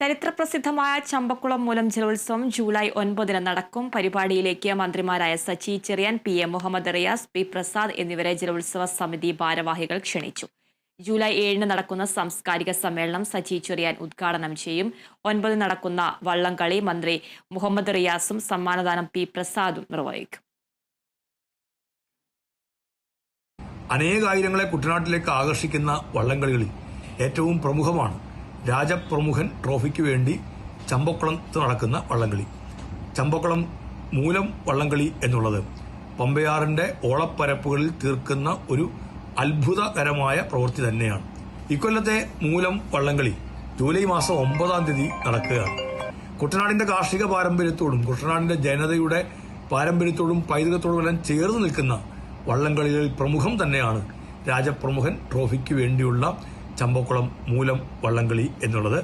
ചരിത്രപ്രസിദ്ധമായ ചമ്പക്കുളം മൂലം ജലോത്സവം ജൂലൈ ഒൻപതിന് നടക്കും. പരിപാടിയിലേക്ക് മന്ത്രിമാരായ Saji Cherian P A Muhammad Riyas P Prasad എന്നിവരെ ജലോത്സവ സമിതി ഭാരവാഹികൾ ക്ഷണിച്ചു. ജൂലൈ ഏഴിന് നടക്കുന്ന സാംസ്കാരിക സമ്മേളനം സച്ചി ചെറിയാൻ ഉദ്ഘാടനം ചെയ്യും. ഒൻപത് നടക്കുന്ന വള്ളംകളി മന്ത്രി മുഹമ്മദ് റിയാസും സമ്മാനദാനം പി പ്രസാദും നിർവഹിക്കും. അനേകായിരങ്ങളെ കുട്ടനാട്ടിലേക്ക് ആകർഷിക്കുന്ന വള്ളംകളികളിൽ ഏറ്റവും പ്രമുഖമാണ്. രാജപ്രമുഖൻ ട്രോഫിക്ക് വേണ്ടി ചമ്പക്കുളത്ത് നടക്കുന്ന വള്ളംകളി. ചമ്പക്കുളം മൂലം വള്ളംകളി എന്നുള്ളത് പമ്പയാറിന്റെ ഓളപ്പരപ്പുകളിൽ തീർക്കുന്ന ഒരു അത്ഭുതകരമായ പ്രവൃത്തി തന്നെയാണ്. ഇക്കൊല്ലത്തെ മൂലം വള്ളംകളി ജൂലൈ മാസം ഒമ്പതാം തീയതി നടക്കുകയാണ്. കുട്ടനാടിന്റെ കാർഷിക പാരമ്പര്യത്തോടും കുട്ടനാടിന്റെ ജനതയുടെ പാരമ്പര്യത്തോടും പൈതൃകത്തോടും എല്ലാം ചേർന്ന് നിൽക്കുന്ന വള്ളംകളികളിൽ പ്രമുഖം തന്നെയാണ് രാജപ്രമുഖൻ ട്രോഫിക്ക് വേണ്ടിയുള്ള ചമ്പക്കുളം മൂലം വള്ളംകളി എന്നുള്ളത്